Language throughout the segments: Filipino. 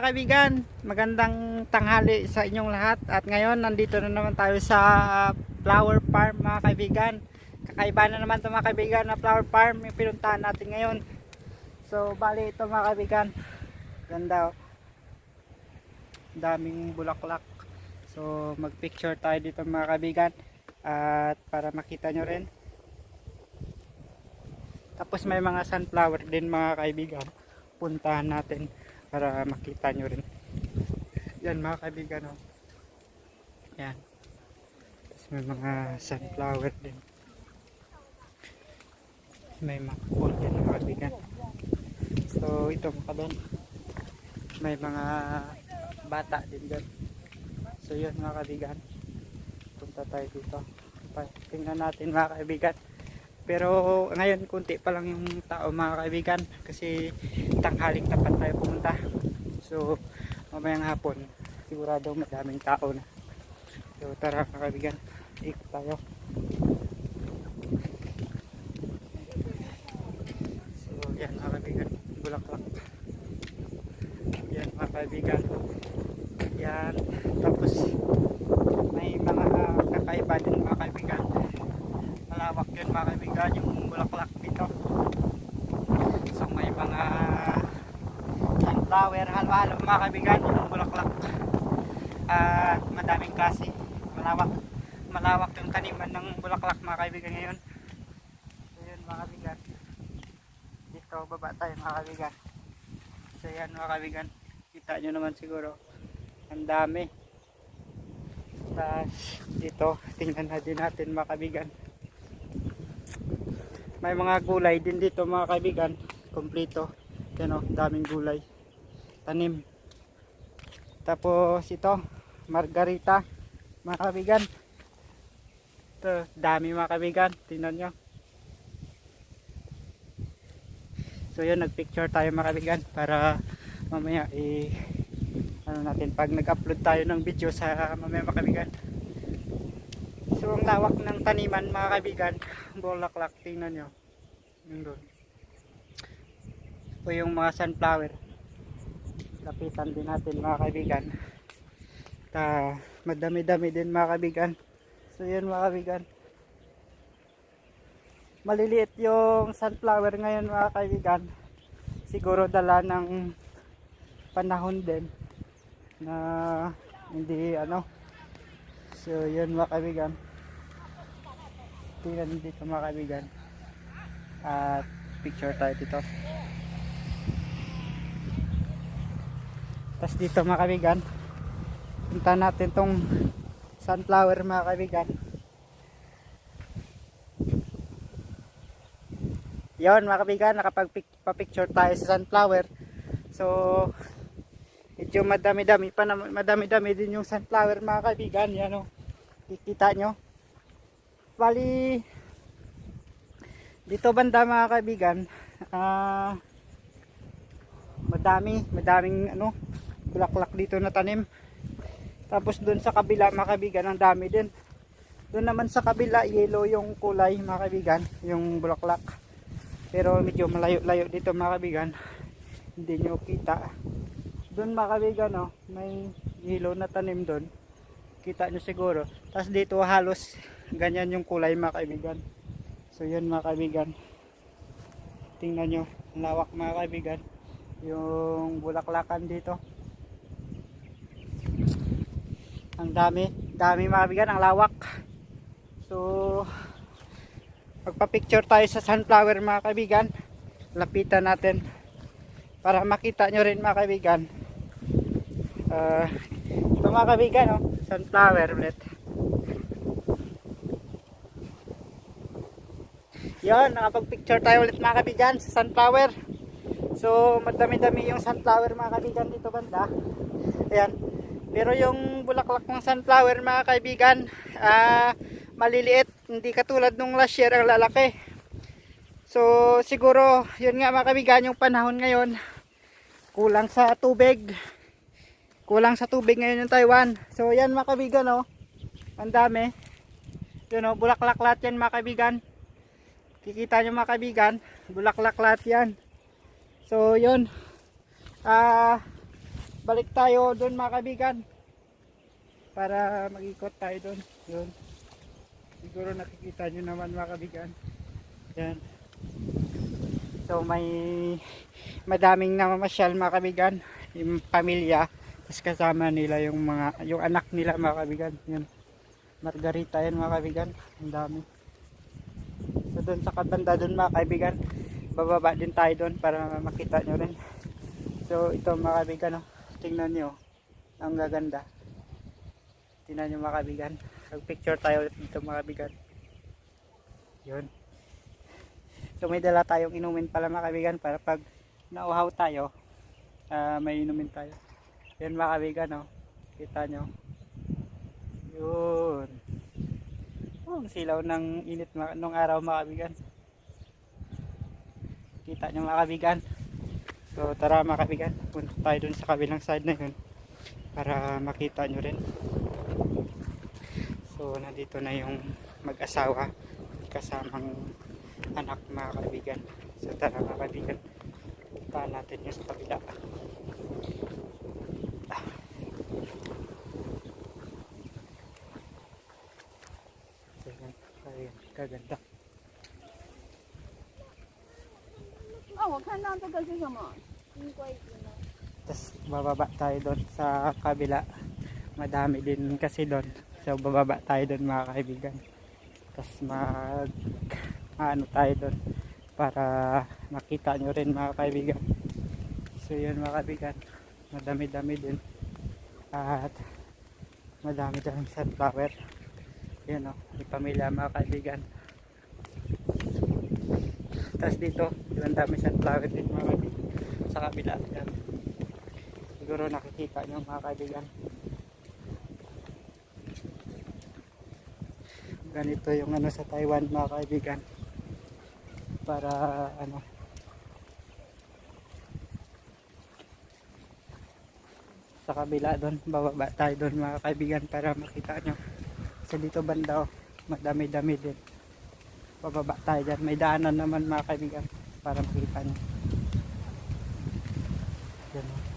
mga kaibigan, magandang tanghali sa inyong lahat. At ngayon nandito na naman tayo sa flower farm mga kaibigan. Kakaiba na naman ito mga kaibigan na flower farm yung pinuntahan natin ngayon. So bali ito mga kaibigan. Ganda oh. daming bulaklak. So mag picture tayo dito mga kaibigan. At para makita nyo rin. Tapos may mga sunflower din mga kaibigan. Puntahan natin para makita nyo rin. Yan mga kaibigan oh. yan. Tapos may mga sunflower din. May mga pool din mga kaibigan. So ito mga doon may mga bata din doon so yun mga kaibigan. Punta tayo dito. Tingnan natin mga kaibigan. Pero ngayon kunti pa lang yung tao mga kaibigan. Kasi tanghaling tapat tayo pumunta. So mamayang hapon sigurado madaming tao na. So tara mga kaibigan, ikot tayo. So yan mga kaibigan, bulaklak. Yan mga. Yan. Tapos may mga kakaiba din mga kaibigan malawak yun mga kaibigan yung bulaklak dito so may mga sunflower halo-halo mga kaibigan bulaklak. At madaming klase. Malawak malawak yung taniman ng bulaklak mga kaibigan ngayon. So yun mga kaibigan. Dito baba tayo mga kaibigan. So yan mga kaibigan. Kita nyo naman siguro ang dami. Tapos dito tingnan na natin mga kaibigan. May mga gulay din dito mga kaibigan. Kompleto. Yan o daming gulay tanim tapos ito margarita mga kaibigan ito dami mga kaibigan tingnan nyo so yun nag picture tayo mga kaibigan para mamaya i ano natin pag nag upload tayo ng video sa mamaya mga kaibigan So ang lawak ng taniman mga kaibigan, bulaklak tingnan nyo. Yung doon. Ito yung mga sunflower. Lapitan din natin mga kaibigan. Ta, madami-dami din mga kaibigan. So yun mga kaibigan. Maliliit yung sunflower ngayon mga kaibigan. Siguro dala ng panahon din na hindi ano. So yun mga kaibigan tingnan dito mga kaibigan at picture tayo dito tapos dito mga kaibigan punta natin tong sunflower mga kaibigan. Yon mga kaibigan nakapag-picture tayo sa sunflower. So medyo madami-dami pa na madami-dami din yung sunflower mga kaibigan. Yan o kikita nyo. Bali dito banda mga kaibigan ah madami madaming ano bulaklak dito na tanim. Tapos doon sa kabila mga kaibigan ang dami din. Doon naman sa kabila yellow yung kulay mga kaibigan yung bulaklak. Pero medyo malayo-layo dito mga kaibigan. Hindi nyo kita. Doon mga kaibigan oh, may yellow na tanim doon kita nyo siguro. Tapos dito halos ganyan yung kulay mga kaibigan. So yun mga kaibigan. Tingnan nyo lawak mga kaibigan. Yung bulaklakan dito ang dami dami mga kaibigan ang lawak. So magpa-picture tayo sa sunflower mga kaibigan. Lapitan natin para makita nyo rin mga kaibigan. Uh, ito mga kaibigan oh, sunflower ulit. Yan nakapag-picture tayo ulit mga kaibigan sa sunflower. So madami-dami yung sunflower mga kaibigan dito banda. Ayan pero yung bulaklak ng sunflower mga kaibigan ah maliliit. Hindi katulad nung last year ang lalaki. So siguro yun nga mga kaibigan yung panahon ngayon kulang sa tubig. Kulang sa tubig ngayon yung Taiwan. So yan mga kaibigan oh. Ang dami. Yun oh bulaklak lahat yan mga kaibigan. Kikita nyo mga kaibigan bulaklak lahat yan. So yun. Ah balik tayo doon mga kaibigan. Para mag-ikot tayo doon. Yun. Siguro nakikita nyo naman mga kaibigan. Yan. So may madaming namamasyal mga kaibigan. Yung pamilya. Tapos kasama nila yung mga, yung anak nila mga kaibigan. Yun. Margarita yan mga kaibigan. Ang dami. So doon sa kabanda doon mga kaibigan. Bababa din tayo doon para makita nyo rin. So ito mga kaibigan. Oh. Tingnan nyo. Ang gaganda. Tingnan nyo mga kaibigan. Mag-picture tayo ulit dito mga kaibigan. Yun. So may dala tayong inumin pala mga kaibigan para pag nauhaw tayo, ah, may inumin tayo. Yan mga kaibigan, oh. Kita nyo. Yun. Oh, silaw ng init nung araw mga kaibigan. Kita nyo mga kaibigan. So tara mga kaibigan, punta tayo dun sa kabilang side na yun para makita nyo rin. So nandito na yung mag-asawa kasamang anak mga kaibigan. So tara mga kaibigan, puntahan natin yung sa kabila. So yan, ayun, kaganda. 哦，我看到这个是什么？金龟子吗？ Tapos bababa tayo doon sa kabila. Madami din kasi doon. So bababa tayo doon mga kaibigan. Tapos mag ano tayo doon para makita nyo rin mga kaibigan. So yun mga kaibigan. Madami-dami din. At madami din sunflower. Yun o. May pamilya mga kaibigan. Tapos dito, ang dami sunflower din mga kaibigan. Sa kabila. Yan siguro nakikita nyo mga kaibigan. Ganito yung ano sa Taiwan mga kaibigan. Para ano. Sa kabila doon bababa tayo doon mga kaibigan para makita nyo so dito banda oh, madami dami din. Bababa tayo dyan. May daanan naman mga kaibigan para makita nyo yan oh.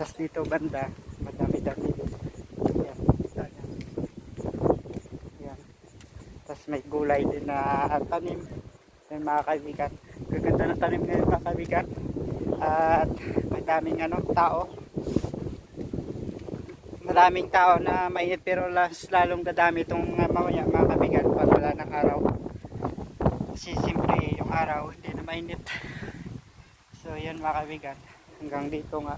Tapos dito banda, madami-dami. Yan, kita niya. Yan. Tapos may gulay din na tanim. Yan mga kaibigan. Gaganda na tanim ngayon mga kaibigan. At madaming ano, tao. Maraming tao na mainit pero las, lalong dadami itong mamaya mga kaibigan pag wala ng araw. Kasi siyempre yung araw hindi na mainit. So yan mga kaibigan. Hanggang dito nga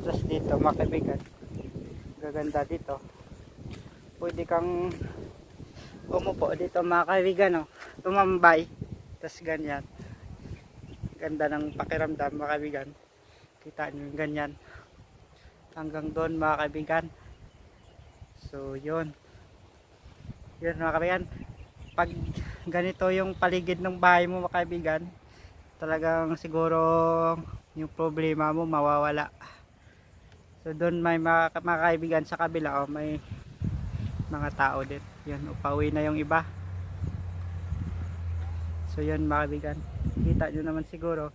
tapos dito mga kaibigan gaganda dito pwede kang umupo dito mga kaibigan oh. tumambay tapos ganyan ganda ng pakiramdam mga kaibigan kita nyo yung ganyan hanggang doon mga kaibigan so yun yun mga kaibigan pag ganito yung paligid ng bahay mo mga kaibigan talagang siguro yung problema mo mawawala So doon may mga, mga kaibigan sa kabila oh, may mga tao din. Yun, upauwi na yung iba. So yun mga kaibigan. Kita nyo naman siguro.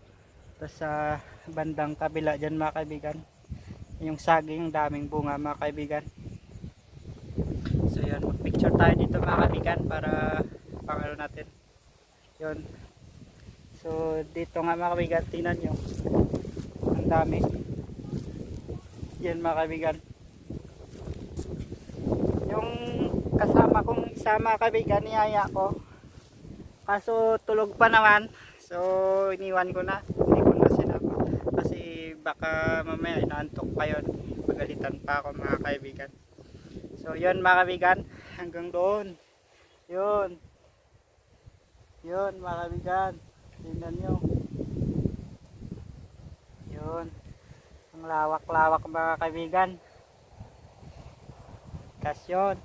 Tapos sa bandang kabila dyan mga kaibigan. Yung saging, daming bunga mga kaibigan. So yun, mag-picture tayo dito mga kaibigan para pangalo natin. Yun. So dito nga mga kaibigan, tingnan nyo. Ang dami yan mga kaibigan yung kasama kong isa mga kaibigan niyaya ko kaso tulog pa naman so iniwan ko na baka mamaya inaantok pa yun. Pagalitan pa ako mga kaibigan. So yun mga kaibigan. Hanggang doon. Yun. Yun mga kaibigan. Tingnan nyo. Yun. Ang lawak-lawak mga kaibigan. Kasyon.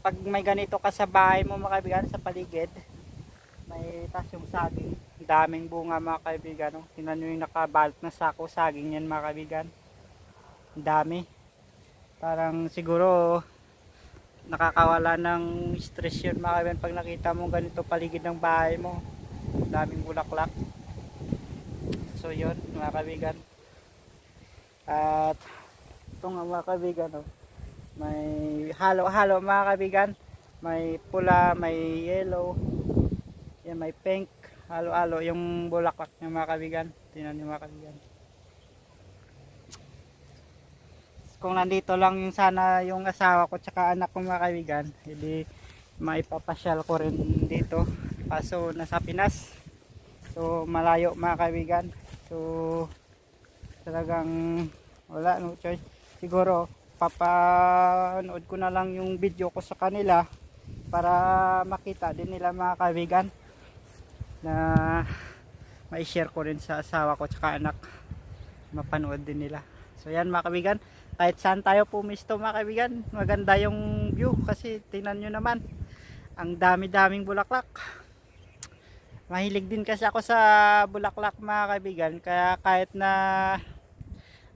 Pag may ganito ka sa bahay mo mga kaibigan, sa paligid, may tas yung saging. Daming bunga mga kaibigan. No? Tingnan nyo yung nakabalot na sako saging yan mga kaibigan. Dami. Parang siguro nakakawala ng stress yun mga kaibigan pag nakita mo ganito paligid ng bahay mo. Daming bulaklak. So yun mga kaibigan. At ito nga mga kaibigan oh, may halo-halo mga kaibigan. May pula, may yellow, yan, may pink, halo-halo yung bulaklak ng mga kaibigan. Tingnan niyo mga kaibigan. Kung nandito lang yung sana yung asawa ko tsaka anak ko mga kaibigan, hindi maipapasyal ko rin dito. Kaso nasa Pinas. So malayo mga kaibigan. So talagang wala no choice. Siguro papanood ko na lang yung video ko sa kanila para makita din nila mga kaibigan na ma-share ko rin sa asawa ko tsaka anak. Mapanood din nila. So yan mga kaibigan. Kahit saan tayo pumisto mga kaibigan maganda yung view kasi tingnan nyo naman. Ang dami daming bulaklak. Mahilig din kasi ako sa bulaklak mga kaibigan. Kaya kahit na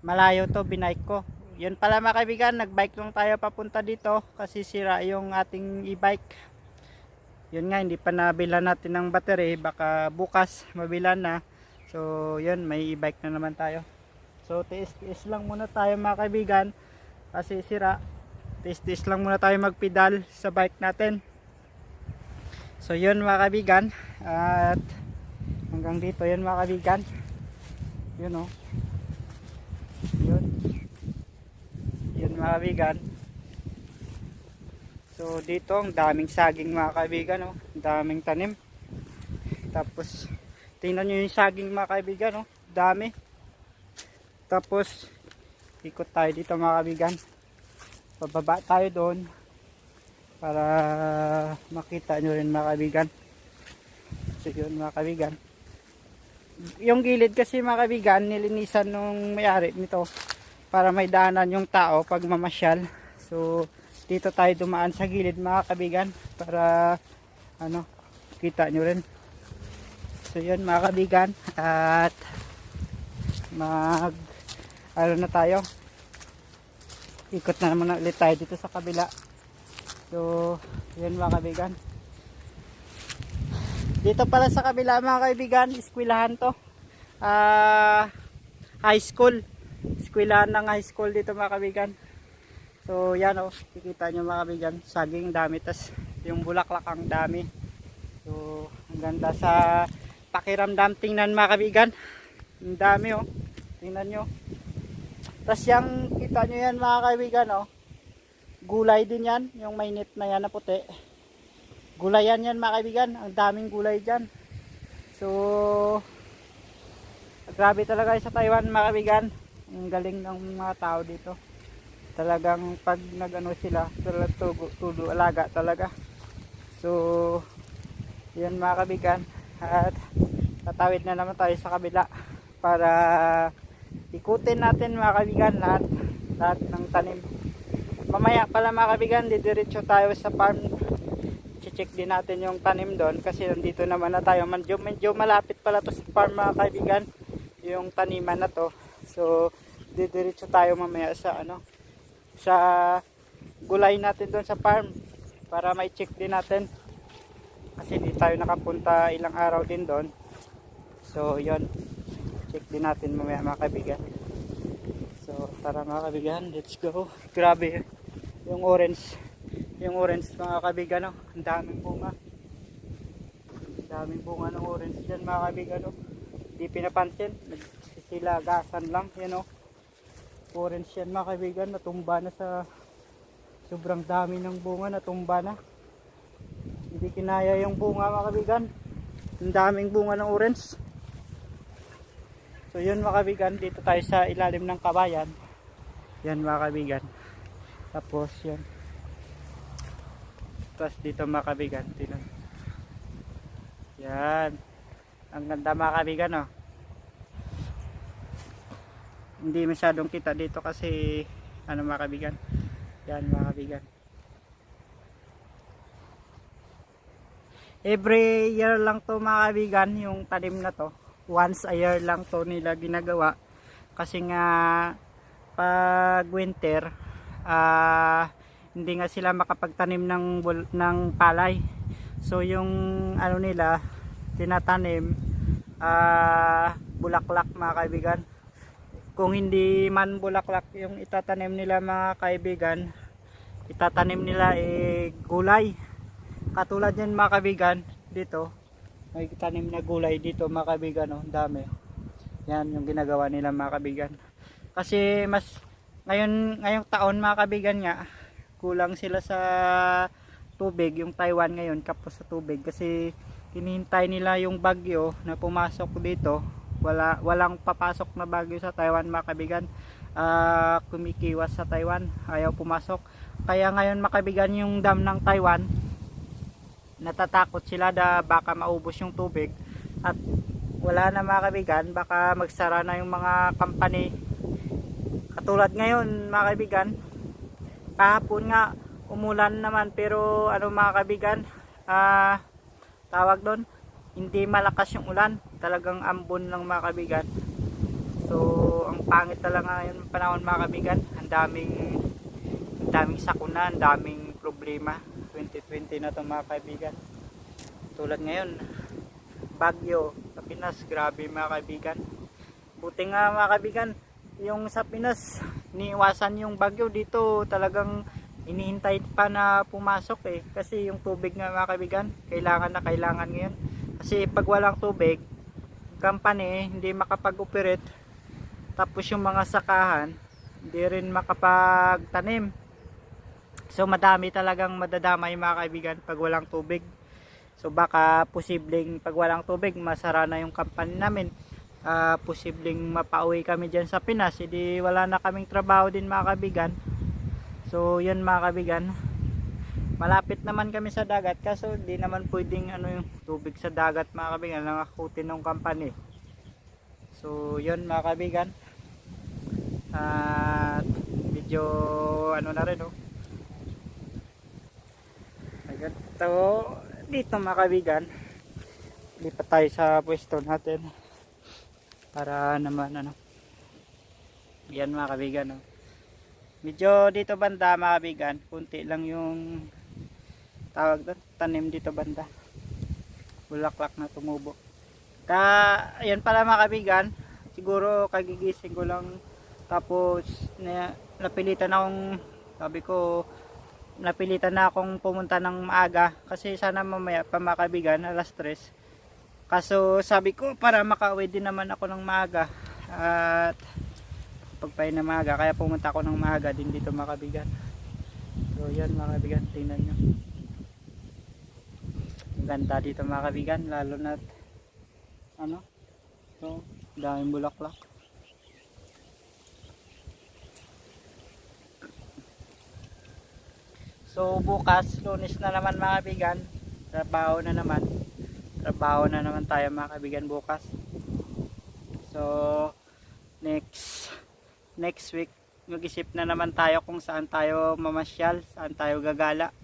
malayo to binike ko. Yun pala mga kaibigan nagbike lang tayo papunta dito kasi sira yung ating e-bike yun nga hindi pa nabila natin ng battery baka bukas mabilan na. So yun may e-bike na naman tayo. So tiis-tiis lang muna tayo mga kaibigan. Kasi sira. Tiis-tiis lang muna tayo magpedal sa bike natin. So yun mga kaibigan. At hanggang dito yun mga kaibigan. Yun o yun. Yun mga kaibigan So dito ang daming saging mga kaibigan oh. Daming tanim. Tapos tingnan niyo yung saging mga kaibigan oh. Dami. Tapos ikot tayo dito mga kaibigan. Pababa tayo doon para makita nyo rin mga kaibigan. So yun mga kaibigan. Yung gilid kasi mga kaibigan nilinisan nung may-ari nito para may daanan yung tao pag mamasyal. So dito tayo dumaan sa gilid mga kabigan para ano kita nyo rin. So yun mga kabigan at mag ano na tayo? Ikot na naman ulit tayo dito sa kabila. So yun mga kabigan. Dito pala sa kabila mga kaibigan iskwilahan to. Ah high school. Iskwilahan ng high school dito mga kabigan So yan o, oh, kikita nyo mga kabigan, saging dami, tas yung bulaklak ang dami. So ang ganda sa pakiramdam tingnan mga kabigan. Ang dami o, oh. tingnan nyo. Tas yung kita nyo yan mga kaibigan o, oh. gulay din yan, yung mainit na yan na puti. Gulay yan yan mga kaibigan, ang daming gulay dyan. So grabe talaga sa Taiwan mga kaibigan. Ang galing ng mga tao dito talagang pag nagano sila talagang tugo, tudo alaga talaga. So yan mga kabigan. At tatawid na naman tayo sa kabila para ikutin natin mga kabigan lahat lahat ng tanim. Mamaya pala mga kabigan didiretso tayo sa farm. Check din natin yung tanim doon kasi nandito naman na tayo. Medyo, medyo malapit pala to sa farm mga kaibigan yung taniman na to. So didiretso tayo mamaya sa ano sa gulay natin doon sa farm para may check din natin. Kasi hindi tayo nakapunta ilang araw din doon. So yon check din natin mamaya mga kaibigan so tara mga kaibigan let's go. Grabe yung orange. Yung orange mga kaibigan oh. ang daming bunga. Ang daming bunga ng orange dyan mga kaibigan oh. hindi pinapansin. Nagsisilagasan lang yan oh orange yan mga kaibigan. Natumba na sa sobrang dami ng bunga. Natumba na. Hindi kinaya yung bunga mga kaibigan. Ang daming bunga ng orange. So yun mga kaibigan. Dito tayo sa ilalim ng kabayan. Yan mga kaibigan. Tapos yan tapos dito mga kaibigan. Yan. Ang ganda mga kaibigan oh hindi masyadong kita dito kasi ano mga kabigan yan mga kabigan every year lang to mga kabigan yung tanim na to once a year lang to nila ginagawa kasi nga pag winter ah, hindi nga sila makapagtanim ng, ng palay. So yung ano nila, tinatanim, ah, bulaklak mga kaibigan. Kung hindi man bulaklak yung itatanim nila mga kaibigan, itatanim nila eh gulay. Katulad yan mga kaibigan, dito, may tanim na gulay dito mga kaibigan, oh, dami. Yan yung ginagawa nila mga kaibigan. Kasi mas ngayon ngayong taon mga kaibigan nga kulang sila sa tubig yung Taiwan ngayon kapos sa tubig kasi hinihintay nila yung bagyo na pumasok dito wala walang papasok na bagyo sa Taiwan mga kaibigan Ah, kumikiwas sa Taiwan. Ayaw pumasok. Kaya ngayon mga kaibigan yung dam ng Taiwan natatakot sila na baka maubos yung tubig. At wala na mga kaibigan baka magsara na yung mga company. Katulad ngayon mga kaibigan kahapon nga umulan naman pero ano mga kaibigan ah tawag doon hindi malakas yung ulan. Talagang ambon lang mga kaibigan so ang pangit talaga ngayon ng panahon mga kaibigan ang daming ang daming sakuna ang daming problema. 2020 na to mga kaibigan tulad ngayon Bagyo sa Pinas. Grabe mga kaibigan buti nga mga kaibigan yung sa Pinas niiwasan yung bagyo. Dito talagang inihintay pa na pumasok eh. Kasi yung tubig nga mga kaibigan kailangan na kailangan ngayon kasi pag walang tubig company hindi makapag-operate. Tapos yung mga sakahan hindi rin makapagtanim. So madami talagang madadamay mga kaibigan pag walang tubig. So baka posibleng pag walang tubig masara na yung company namin. Ah posibleng mapauwi kami dyan sa Pinas. Hindi wala na kaming trabaho din mga kaibigan. So yun mga kaibigan malapit naman kami sa dagat kaso di naman pwedeng ano yung tubig sa dagat mga kaibigan nangakutin ng company so yun mga kaibigan. At medyo ano na rin oh. Agad to dito mga kaibigan. Lipat tayo sa pwesto natin para naman ano. Yan mga kaibigan oh. medyo dito banda mga kaibigan kunti lang yung tawag doon tanim dito banda. Bulaklak na tumubo. Ka yan pala mga kaibigan siguro kagigising ko lang. Tapos na, napilitan akong sabi ko napilitan na akong pumunta ng maaga. Kasi sana mamaya pa mga kaibigan alas 3 kaso sabi ko para makauwi din naman ako ng maaga. At pagpahin na maaga kaya pumunta ako ng maaga din dito mga kaibigan so yan mga kaibigan tingnan nyo ang ganda dito mga kaibigan lalo na ano so daming bulaklak. So bukas lunes na naman mga kaibigan trabaho na naman. Trabaho na naman tayo mga kaibigan bukas. So next next week mag-isip na naman tayo kung saan tayo mamasyal saan tayo gagala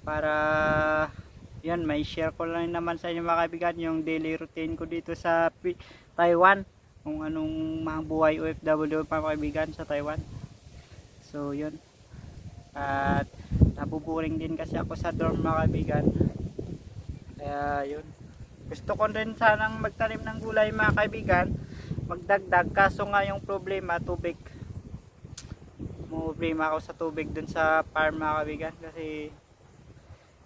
para yan may share ko lang naman sa inyo mga kaibigan yung daily routine ko dito sa Taiwan. Kung anong mga buhay OFW mga kaibigan sa Taiwan. So yun. At nabuburing din kasi ako sa dorm mga kaibigan. Kaya yun. Gusto ko rin sanang magtanim ng gulay mga kaibigan. Magdagdag. Kaso nga yung problema tubig. Problema ako sa tubig dun sa farm mga kaibigan. Kasi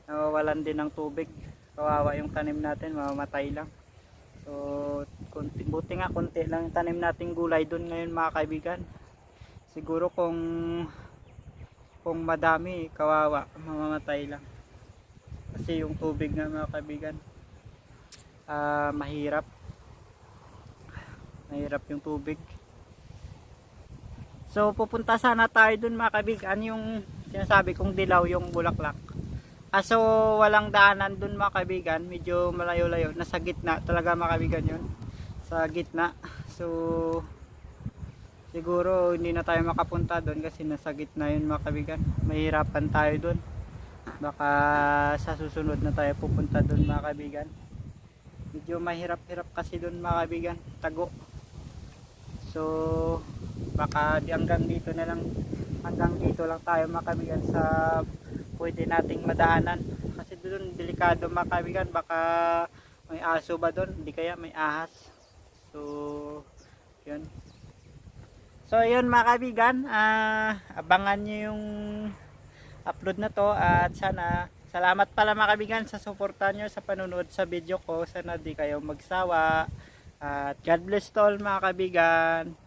nawawalan din ng tubig. Kawawa yung tanim natin mamamatay lang. So kunti, buti nga konti lang yung tanim nating gulay dun ngayon mga kaibigan. Siguro kung kung madami kawawa mamamatay lang. Kasi yung tubig nga mga kaibigan ah, mahirap. Mahirap yung tubig. So pupunta sana tayo dun mga kaibigan yung sinasabi kong dilaw yung bulaklak kaso walang daanan dun mga kaibigan. Medyo malayo-layo. Nasa gitna. Talaga mga kaibigan yun. Sa gitna. So siguro hindi na tayo makapunta doon kasi nasa gitna yun mga kaibigan. Mahirapan tayo doon baka sa susunod na tayo pupunta doon mga kaibigan. Medyo mahirap-hirap kasi doon mga kaibigan. Tago. So baka hanggang dito na lang. Hanggang dito lang tayo mga kaibigan sa pwede nating madaanan. Kasi doon delikado mga baka may aso ba doon? Hindi kaya may ahas. So yun. So yun mga kaibigan ah, abangan nyo yung upload na to at sana salamat pala mga kaibigan sa suporta nyo sa panonood sa video ko. Sana di kayo magsawa. At God bless to all mga kaibigan